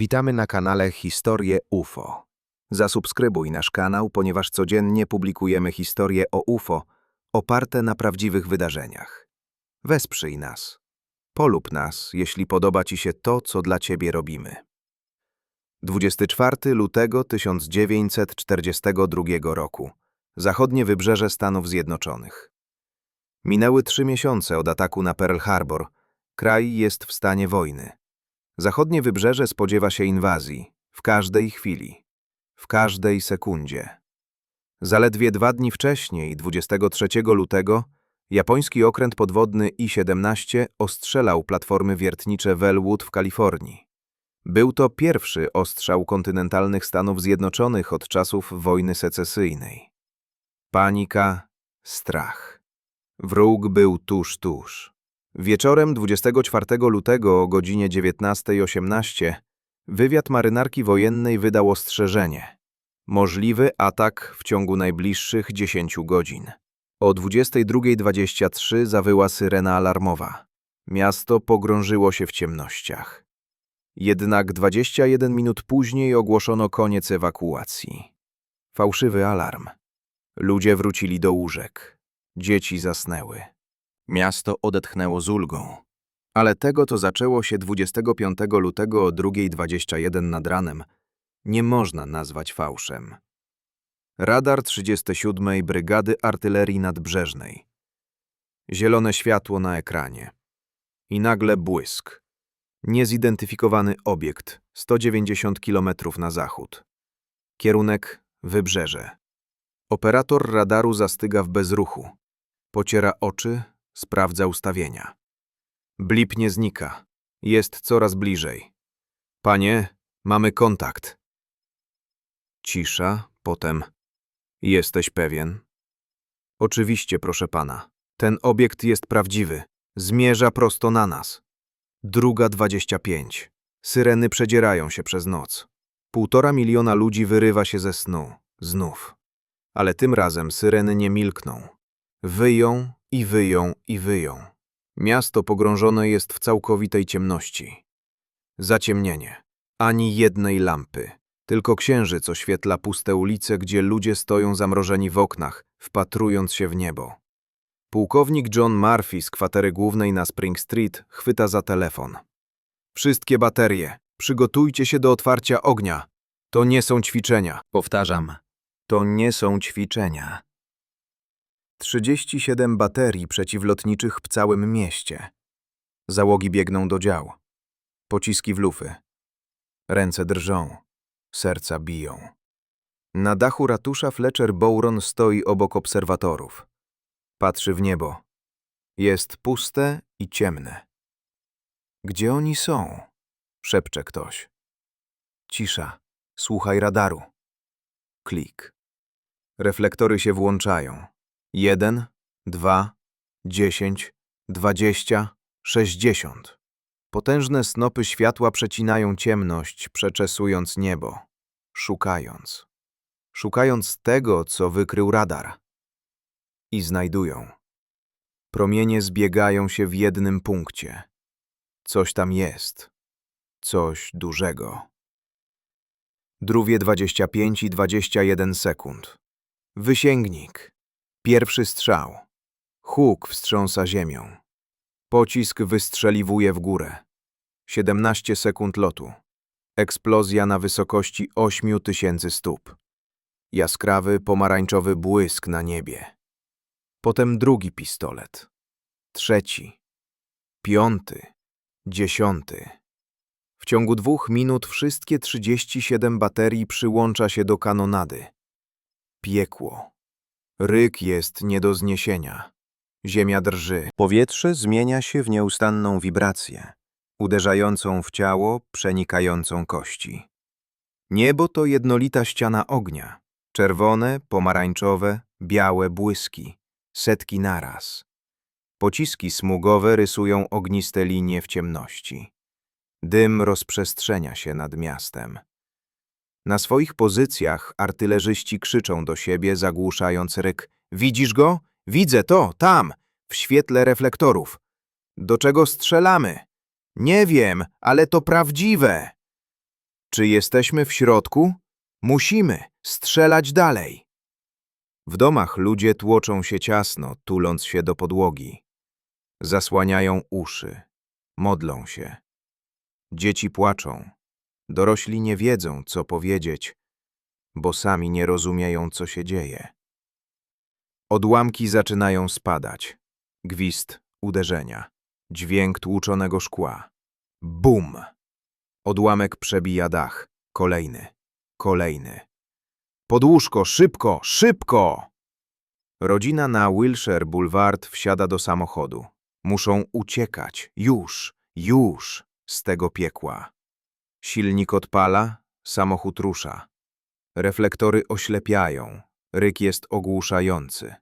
Witamy na kanale Historie UFO. Zasubskrybuj nasz kanał, ponieważ codziennie publikujemy historie o UFO oparte na prawdziwych wydarzeniach. Wesprzyj nas. Polub nas, jeśli podoba Ci się to, co dla Ciebie robimy. 24 lutego 1942 roku. Zachodnie wybrzeże Stanów Zjednoczonych. Minęły trzy miesiące od ataku na Pearl Harbor. Kraj jest w stanie wojny. Zachodnie wybrzeże spodziewa się inwazji w każdej chwili, w każdej sekundzie. Zaledwie dwa dni wcześniej, 23 lutego, japoński okręt podwodny I-17 ostrzelał platformy wiertnicze Wellwood w Kalifornii. Był to pierwszy ostrzał kontynentalnych Stanów Zjednoczonych od czasów wojny secesyjnej. Panika, strach. Wróg był tuż, tuż. Wieczorem 24 lutego o godzinie 19.18 wywiad marynarki wojennej wydał ostrzeżenie. Możliwy atak w ciągu najbliższych 10 godzin. O 22.23 zawyła syrena alarmowa. Miasto pogrążyło się w ciemnościach. Jednak 21 minut później ogłoszono koniec ewakuacji. Fałszywy alarm. Ludzie wrócili do łóżek. Dzieci zasnęły. Miasto odetchnęło z ulgą. Ale tego, co zaczęło się 25 lutego o 2.21 nad ranem, nie można nazwać fałszem. Radar 37. Brygady Artylerii Nadbrzeżnej. Zielone światło na ekranie. I nagle błysk. Niezidentyfikowany obiekt 190 km na zachód. Kierunek wybrzeże. Operator radaru zastyga w bezruchu. Pociera oczy, sprawdza ustawienia. Blip nie znika. Jest coraz bliżej. Panie, mamy kontakt. Cisza, potem. Jesteś pewien? Oczywiście, proszę pana. Ten obiekt jest prawdziwy. Zmierza prosto na nas. Druga dwadzieścia pięć. Syreny przedzierają się przez noc. Półtora miliona ludzi wyrywa się ze snu. Znów. Ale tym razem syreny nie milkną. Wyją i wyją i wyją. Miasto pogrążone jest w całkowitej ciemności. Zaciemnienie. Ani jednej lampy. Tylko księżyc oświetla puste ulice, gdzie ludzie stoją zamrożeni w oknach, wpatrując się w niebo. Pułkownik John Murphy z kwatery głównej na Spring Street chwyta za telefon. Wszystkie baterie, przygotujcie się do otwarcia ognia. To nie są ćwiczenia. Powtarzam, to nie są ćwiczenia. 37 baterii przeciwlotniczych w całym mieście. Załogi biegną do dział. Pociski w lufy. Ręce drżą. Serca biją. Na dachu ratusza Fletcher Bowron stoi obok obserwatorów. Patrzy w niebo. Jest puste i ciemne. Gdzie oni są? Szepcze ktoś. Cisza. Słuchaj radaru. Klik. Reflektory się włączają. Jeden, dwa, dziesięć, dwadzieścia, sześćdziesiąt. Potężne snopy światła przecinają ciemność, przeczesując niebo. Szukając. Szukając tego, co wykrył radar. I znajdują. Promienie zbiegają się w jednym punkcie. Coś tam jest. Coś dużego. Drugie 25 i 21 sekund. Wysięgnik. Pierwszy strzał. Huk wstrząsa ziemią. Pocisk wystrzeliwuje w górę. 17 sekund lotu. Eksplozja na wysokości 8000 stóp. Jaskrawy, pomarańczowy błysk na niebie. Potem drugi pistolet. Trzeci. Piąty. Dziesiąty. W ciągu dwóch minut wszystkie 37 baterii przyłącza się do kanonady. Piekło. Ryk jest nie do zniesienia. Ziemia drży. Powietrze zmienia się w nieustanną wibrację, uderzającą w ciało, przenikającą kości. Niebo to jednolita ściana ognia. Czerwone, pomarańczowe, białe błyski. Setki naraz. Pociski smugowe rysują ogniste linie w ciemności. Dym rozprzestrzenia się nad miastem. Na swoich pozycjach artylerzyści krzyczą do siebie, zagłuszając ryk. Widzisz go? Widzę to, tam, w świetle reflektorów. Do czego strzelamy? Nie wiem, ale to prawdziwe. Czy jesteśmy w środku? Musimy strzelać dalej. W domach ludzie tłoczą się ciasno, tuląc się do podłogi. Zasłaniają uszy, modlą się. Dzieci płaczą. Dorośli nie wiedzą, co powiedzieć, bo sami nie rozumieją, co się dzieje. Odłamki zaczynają spadać. Gwizd uderzenia. Dźwięk tłuczonego szkła. Bum! Odłamek przebija dach. Kolejny. Kolejny. Pod łóżko, szybko, szybko! Rodzina na Wilshire Boulevard wsiada do samochodu. Muszą uciekać, już, już, z tego piekła. Silnik odpala, samochód rusza. Reflektory oślepiają, ryk jest ogłuszający.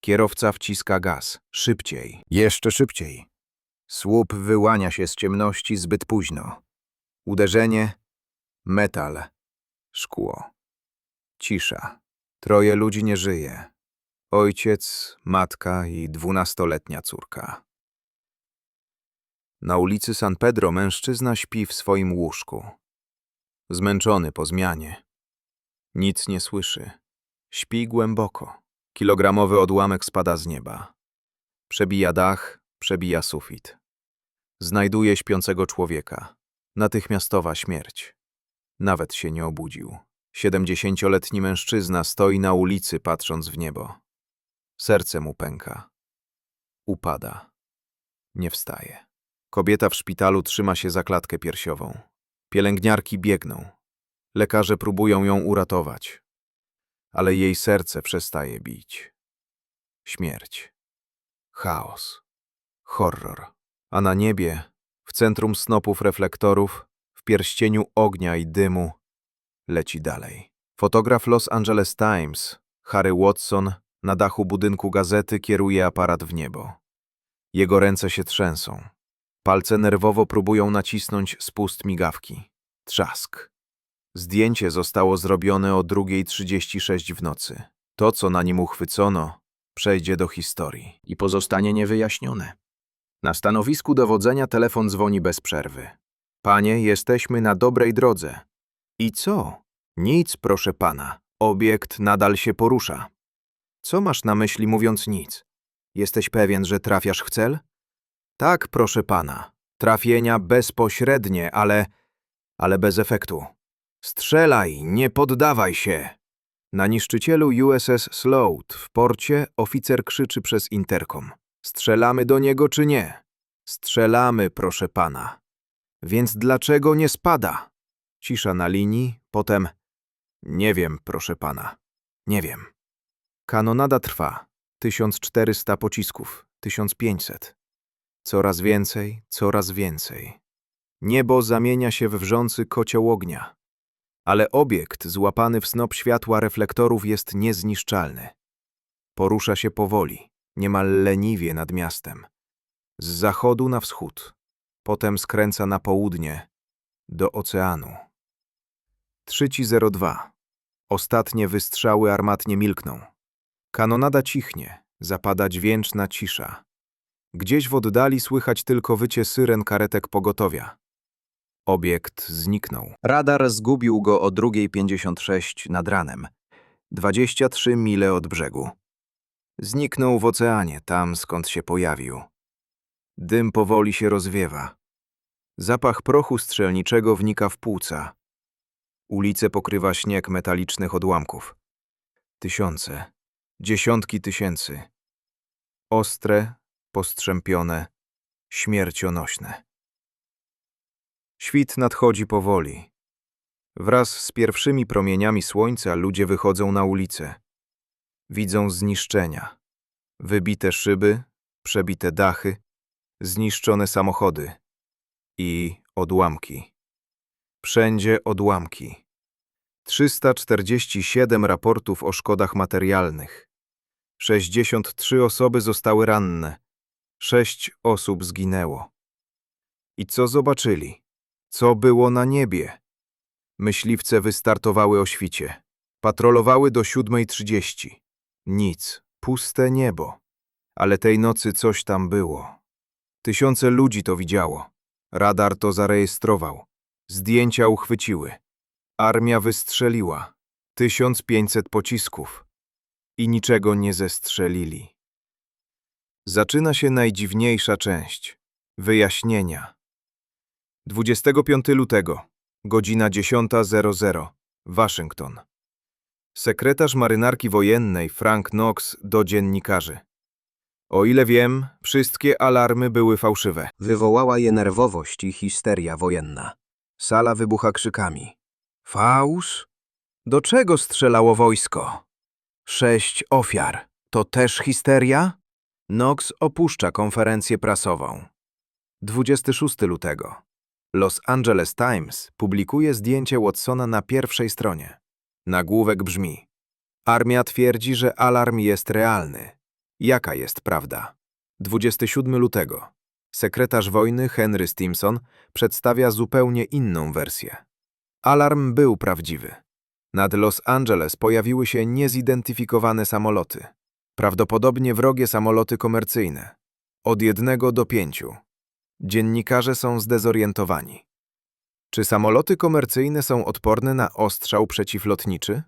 Kierowca wciska gaz, szybciej. Jeszcze szybciej. Słup wyłania się z ciemności zbyt późno. Uderzenie, metal, szkło. Cisza. Troje ludzi nie żyje. Ojciec, matka i dwunastoletnia córka. Na ulicy San Pedro mężczyzna śpi w swoim łóżku. Zmęczony po zmianie. Nic nie słyszy. Śpi głęboko. Kilogramowy odłamek spada z nieba. Przebija dach, przebija sufit. Znajduje śpiącego człowieka. Natychmiastowa śmierć. Nawet się nie obudził. Siedemdziesięcioletni mężczyzna stoi na ulicy, patrząc w niebo. Serce mu pęka. Upada. Nie wstaje. Kobieta w szpitalu trzyma się za klatkę piersiową. Pielęgniarki biegną. Lekarze próbują ją uratować. Ale jej serce przestaje bić. Śmierć. Chaos. Horror. A na niebie, w centrum snopów reflektorów, w pierścieniu ognia i dymu, leci dalej. Fotograf Los Angeles Times, Harry Watson, na dachu budynku gazety kieruje aparat w niebo. Jego ręce się trzęsą. Palce nerwowo próbują nacisnąć spust migawki. Trzask. Zdjęcie zostało zrobione o 2.36 w nocy. To, co na nim uchwycono, przejdzie do historii i pozostanie niewyjaśnione. Na stanowisku dowodzenia telefon dzwoni bez przerwy. Panie, jesteśmy na dobrej drodze. I co? Nic, proszę pana. Obiekt nadal się porusza. Co masz na myśli mówiąc nic? Jesteś pewien, że trafiasz w cel? Tak, proszę pana. Trafienia bezpośrednie, ale... ale bez efektu. Strzelaj, nie poddawaj się! Na niszczycielu USS Sloat w porcie oficer krzyczy przez interkom. Strzelamy do niego czy nie? Strzelamy, proszę pana. Więc dlaczego nie spada? Cisza na linii, potem... Nie wiem, proszę pana. Nie wiem. Kanonada trwa. 1400 pocisków, 1500. Coraz więcej, coraz więcej. Niebo zamienia się w wrzący kocioł ognia. Ale obiekt złapany w snop światła reflektorów jest niezniszczalny. Porusza się powoli, niemal leniwie nad miastem. Z zachodu na wschód. Potem skręca na południe, do oceanu. 302. Ostatnie wystrzały armatnie milkną. Kanonada cichnie, zapada dźwięczna cisza. Gdzieś w oddali słychać tylko wycie syren karetek pogotowia. Obiekt zniknął. Radar zgubił go o 2.56 nad ranem. 23 mile od brzegu. Zniknął w oceanie, tam skąd się pojawił. Dym powoli się rozwiewa. Zapach prochu strzelniczego wnika w płuca. Ulice pokrywa śnieg metalicznych odłamków. Tysiące, dziesiątki tysięcy. Ostre, postrzępione, śmiercionośne. Świt nadchodzi powoli. Wraz z pierwszymi promieniami słońca ludzie wychodzą na ulicę. Widzą zniszczenia. Wybite szyby, przebite dachy, zniszczone samochody i odłamki. Wszędzie odłamki. 347 raportów o szkodach materialnych. 63 osoby zostały ranne. 6 osób zginęło. I co zobaczyli? Co było na niebie? Myśliwce wystartowały o świcie. Patrolowały do 7.30. Nic. Puste niebo. Ale tej nocy coś tam było. Tysiące ludzi to widziało. Radar to zarejestrował. Zdjęcia uchwyciły. Armia wystrzeliła. 1500 pocisków. I niczego nie zestrzelili. Zaczyna się najdziwniejsza część. Wyjaśnienia. 25 lutego, godzina 10.00, Waszyngton. Sekretarz marynarki wojennej Frank Knox do dziennikarzy. O ile wiem, wszystkie alarmy były fałszywe. Wywołała je nerwowość i histeria wojenna. Sala wybucha krzykami. Fałsz? Do czego strzelało wojsko? Sześć ofiar. To też histeria? Knox opuszcza konferencję prasową. 26 lutego. Los Angeles Times publikuje zdjęcie Watsona na pierwszej stronie. Nagłówek brzmi: Armia twierdzi, że alarm jest realny. Jaka jest prawda? 27 lutego. Sekretarz wojny Henry Stimson przedstawia zupełnie inną wersję. Alarm był prawdziwy. Nad Los Angeles pojawiły się niezidentyfikowane samoloty. Prawdopodobnie wrogie samoloty komercyjne. Od jednego do pięciu. Dziennikarze są zdezorientowani. Czy samoloty komercyjne są odporne na ostrzał przeciwlotniczy?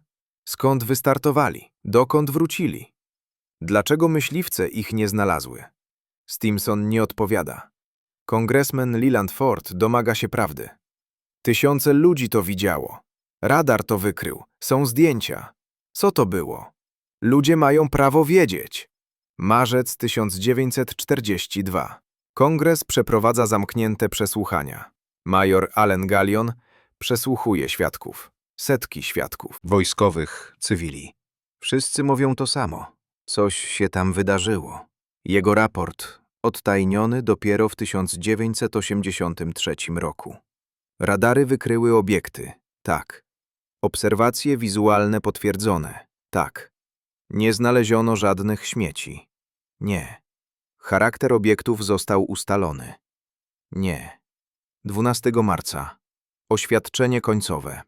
Skąd wystartowali? Dokąd wrócili? Dlaczego myśliwce ich nie znalazły? Stimson nie odpowiada. Kongresmen Leland Ford domaga się prawdy. Tysiące ludzi to widziało. Radar to wykrył. Są zdjęcia. Co to było? Ludzie mają prawo wiedzieć. Marzec 1942. Kongres przeprowadza zamknięte przesłuchania. Major Allen Gallion przesłuchuje świadków. Setki świadków. Wojskowych, cywili. Wszyscy mówią to samo. Coś się tam wydarzyło. Jego raport odtajniony dopiero w 1983 roku. Radary wykryły obiekty. Tak. Obserwacje wizualne potwierdzone. Tak. Nie znaleziono żadnych śmieci. Nie. Charakter obiektów został ustalony. Nie. 12 marca. Oświadczenie końcowe.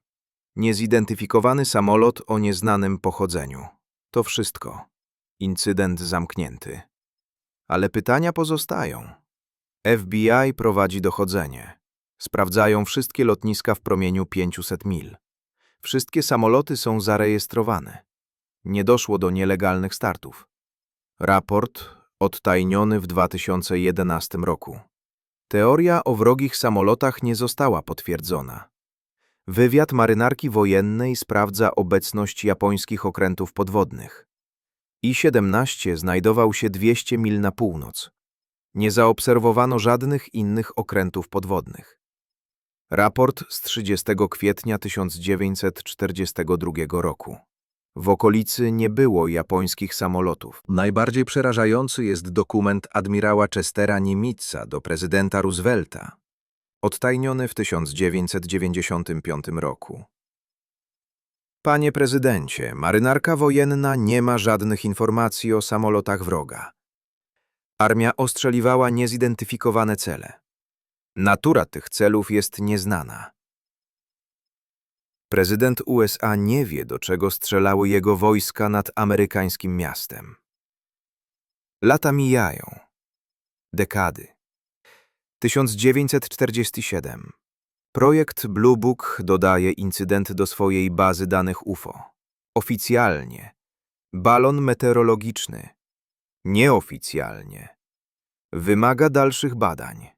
Niezidentyfikowany samolot o nieznanym pochodzeniu. To wszystko. Incydent zamknięty. Ale pytania pozostają. FBI prowadzi dochodzenie. Sprawdzają wszystkie lotniska w promieniu 500 mil. Wszystkie samoloty są zarejestrowane. Nie doszło do nielegalnych startów. Raport odtajniony w 2011 roku. Teoria o wrogich samolotach nie została potwierdzona. Wywiad marynarki wojennej sprawdza obecność japońskich okrętów podwodnych. I-17 znajdował się 200 mil na północ. Nie zaobserwowano żadnych innych okrętów podwodnych. Raport z 30 kwietnia 1942 roku. W okolicy nie było japońskich samolotów. Najbardziej przerażający jest dokument admirała Chestera Nimitza do prezydenta Roosevelta. Odtajniony w 1995 roku. Panie prezydencie, marynarka wojenna nie ma żadnych informacji o samolotach wroga. Armia ostrzeliwała niezidentyfikowane cele. Natura tych celów jest nieznana. Prezydent USA nie wie, do czego strzelały jego wojska nad amerykańskim miastem. Lata mijają. Dekady. 1947. Projekt Blue Book dodaje incydent do swojej bazy danych UFO. Oficjalnie. Balon meteorologiczny. Nieoficjalnie. Wymaga dalszych badań.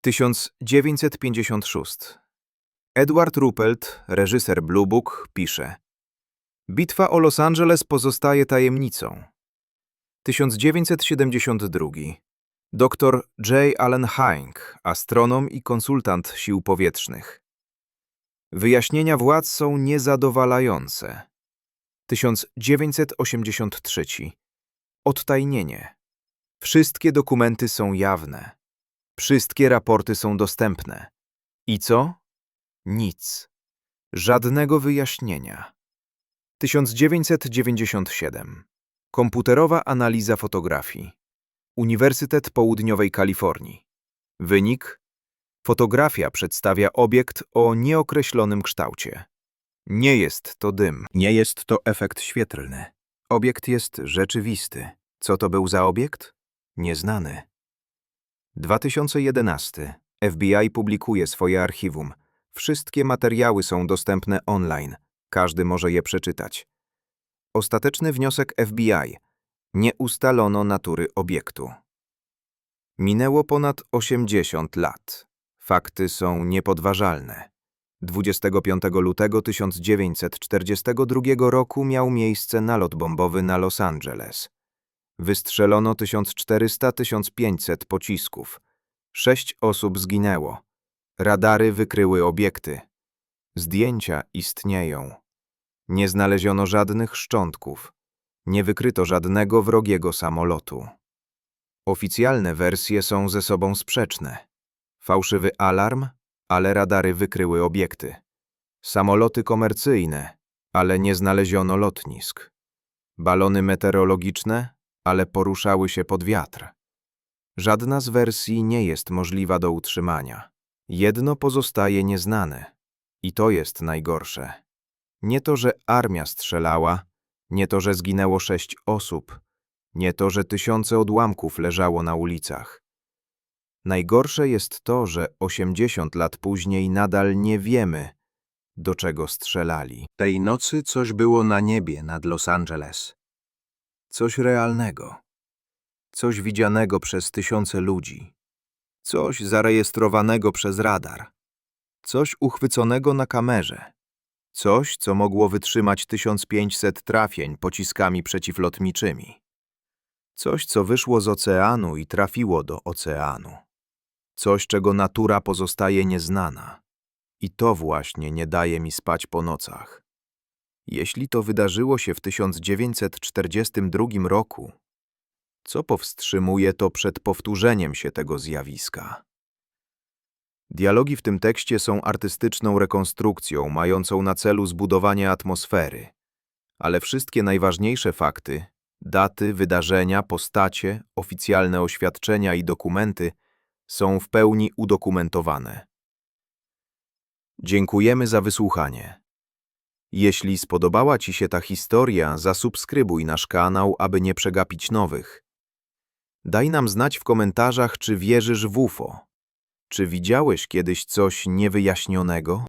1956. Edward Ruppelt, reżyser Blue Book, pisze Bitwa o Los Angeles pozostaje tajemnicą. 1972. Dr J. Allen Hynek, astronom i konsultant sił powietrznych. Wyjaśnienia władz są niezadowalające. 1983. Odtajnienie. Wszystkie dokumenty są jawne. Wszystkie raporty są dostępne. I co? Nic. Żadnego wyjaśnienia. 1997. Komputerowa analiza fotografii. Uniwersytet Południowej Kalifornii. Wynik? Fotografia przedstawia obiekt o nieokreślonym kształcie. Nie jest to dym. Nie jest to efekt świetlny. Obiekt jest rzeczywisty. Co to był za obiekt? Nieznany. 2011. FBI publikuje swoje archiwum. Wszystkie materiały są dostępne online. Każdy może je przeczytać. Ostateczny wniosek FBI. Nie ustalono natury obiektu. Minęło ponad 80 lat. Fakty są niepodważalne. 25 lutego 1942 roku miał miejsce nalot bombowy na Los Angeles. Wystrzelono 1400-1500 pocisków. Sześć osób zginęło. Radary wykryły obiekty. Zdjęcia istnieją. Nie znaleziono żadnych szczątków. Nie wykryto żadnego wrogiego samolotu. Oficjalne wersje są ze sobą sprzeczne. Fałszywy alarm, ale radary wykryły obiekty. Samoloty komercyjne, ale nie znaleziono lotnisk. Balony meteorologiczne, ale poruszały się pod wiatr. Żadna z wersji nie jest możliwa do utrzymania. Jedno pozostaje nieznane. I to jest najgorsze. Nie to, że armia strzelała, nie to, że zginęło sześć osób, nie to, że tysiące odłamków leżało na ulicach. Najgorsze jest to, że 80 lat później nadal nie wiemy, do czego strzelali. Tej nocy coś było na niebie nad Los Angeles. Coś realnego. Coś widzianego przez tysiące ludzi. Coś zarejestrowanego przez radar. Coś uchwyconego na kamerze. Coś, co mogło wytrzymać 1500 trafień pociskami przeciwlotniczymi. Coś, co wyszło z oceanu i trafiło do oceanu. Coś, czego natura pozostaje nieznana. I to właśnie nie daje mi spać po nocach. Jeśli to wydarzyło się w 1942 roku, co powstrzymuje to przed powtórzeniem się tego zjawiska? Dialogi w tym tekście są artystyczną rekonstrukcją mającą na celu zbudowanie atmosfery, ale wszystkie najważniejsze fakty, daty, wydarzenia, postacie, oficjalne oświadczenia i dokumenty są w pełni udokumentowane. Dziękujemy za wysłuchanie. Jeśli spodobała Ci się ta historia, zasubskrybuj nasz kanał, aby nie przegapić nowych. Daj nam znać w komentarzach, czy wierzysz w UFO. Czy widziałeś kiedyś coś niewyjaśnionego?